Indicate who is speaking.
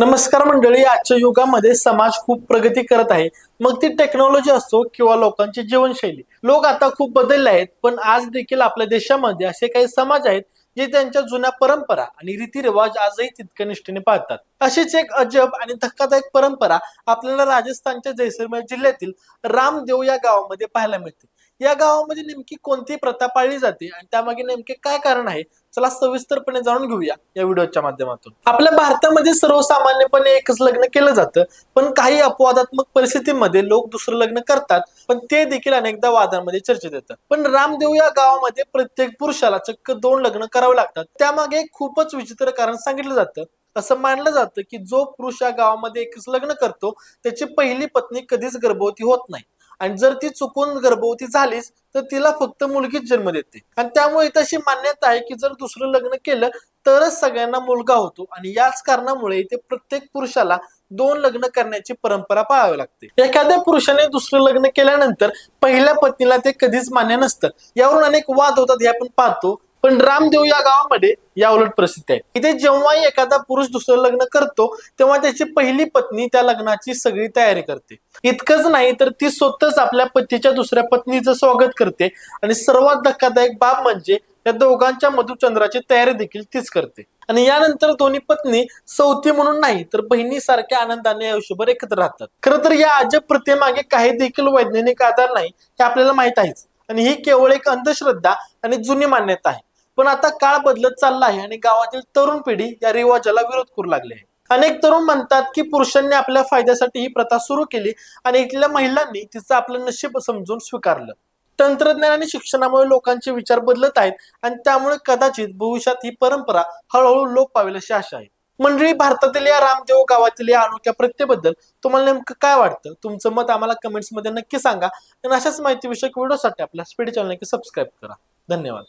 Speaker 1: नमस्कार मंडळी आजच्या युगामध्ये समाज खूप प्रगती करत आहे. मग ती टेक्नॉलॉजी असो किंवा लोकांची जीवनशैली लोक आता खूप बदलले आहेत पण आज देखील आपल्या देशामध्ये असे काही समाज आहेत जे त्यांच्या जुन्या परंपरा आणि रीतिरिवाज आजही तितक्या निष्ठेने पाळतात. अशीच एक अजब आणि धक्कादायक परंपरा आपल्याला राजस्थानच्या जैसलमेर जिल्ह्यातील रामदेव या गावामध्ये पाहायला मिळते. या गावामध्ये नेमकी कोणती प्रथा पाळली जाते आणि त्यामागे नेमके काय कारण आहे? चला सविस्तरपणे जाणून घेऊया या व्हिडिओच्या माध्यमातून. आपल्या भारतामध्ये सर्वसामान्यपणे एकच लग्न केलं जातं पण काही अपवादात्मक परिस्थितीमध्ये लोक दुसरं लग्न करतात पण ते देखील अनेकदा वादांमध्ये चर्चेत येतं. पण रामदेव या गावामध्ये प्रत्येक पुरुषाला चक्क दोन लग्न करावे लागतात. त्यामागे खूपच विचित्र कारण सांगितलं जातं. असं मानलं जातं की जो पुरुष या गावामध्ये एकच लग्न करतो त्याची पहिली पत्नी कधीच गर्भवती होत नाही. आणि जर ती चुकून गर्भवती झालीच तर तिला फक्त मुलगीच जन्म देते. आणि त्यामुळे तशी मान्यता आहे की जर दुसरं लग्न केलं तरच सगळ्यांना मुलगा होतो. आणि याच कारणामुळे इथे प्रत्येक पुरुषाला दोन लग्न करण्याची परंपरा पाळावी लागते. एखाद्या पुरुषाने दुसरं लग्न केल्यानंतर पहिल्या पत्नीला ते कधीच मान्य नसतं. यावरून अनेक वाद होतात हे आपण पाहतो. पण रामदेव या गावामध्ये या उलट प्रसिद्ध आहे. इथे जेव्हाही एखादा पुरुष दुसरं लग्न करतो तेव्हा त्याची पहिली पत्नी त्या लग्नाची सगळी तयारी करते. इतकंच नाही तर ती स्वतःच आपल्या पतीच्या दुसऱ्या पत्नीचं स्वागत करते आणि सर्वात धक्कादायक बाब म्हणजे या दोघांच्या मधुचंद्राची तयारी देखील तीच करते. आणि यानंतर दोन्ही पत्नी सौती म्हणून नाही तर बहिणीसारख्या आनंदाने आयुष्यभर एकत्र राहतात. खरं तर या अजब प्रथेमागे काही देखील वैज्ञानिक आधार नाही हे आपल्याला माहीत आहेच. आणि ही केवळ एक अंधश्रद्धा आणि जुनी मान्यता आहे. पण आता काळ बदलत चालला आहे आणि गावातील तरुण पिढी या रिवाजाला विरोध करू लागले आहे. अनेक तरुण म्हणतात की पुरुषांनी आपल्या फायद्यासाठी ही प्रथा सुरू केली आणि इथल्या महिलांनी तिचं आपलं नशीब समजून स्वीकारलं. तंत्रज्ञान आणि शिक्षणामुळे लोकांचे विचार बदलत आहेत आणि त्यामुळे कदाचित भविष्यात ही परंपरा हळूहळू लोप पावेल अशी आशा आहे. मंडळी भारतातील या रामदेव गावातील या अनोख्या प्रत्येबद्दल तुम्हाला नेमकं काय वाटतं? तुमचं मत आम्हाला कमेंट्समध्ये नक्की सांगा आणि अशाच माहितीविषयक व्हिडिओसाठी आपल्या स्पीड चॅनल नक्की सबस्क्राईब करा. धन्यवाद.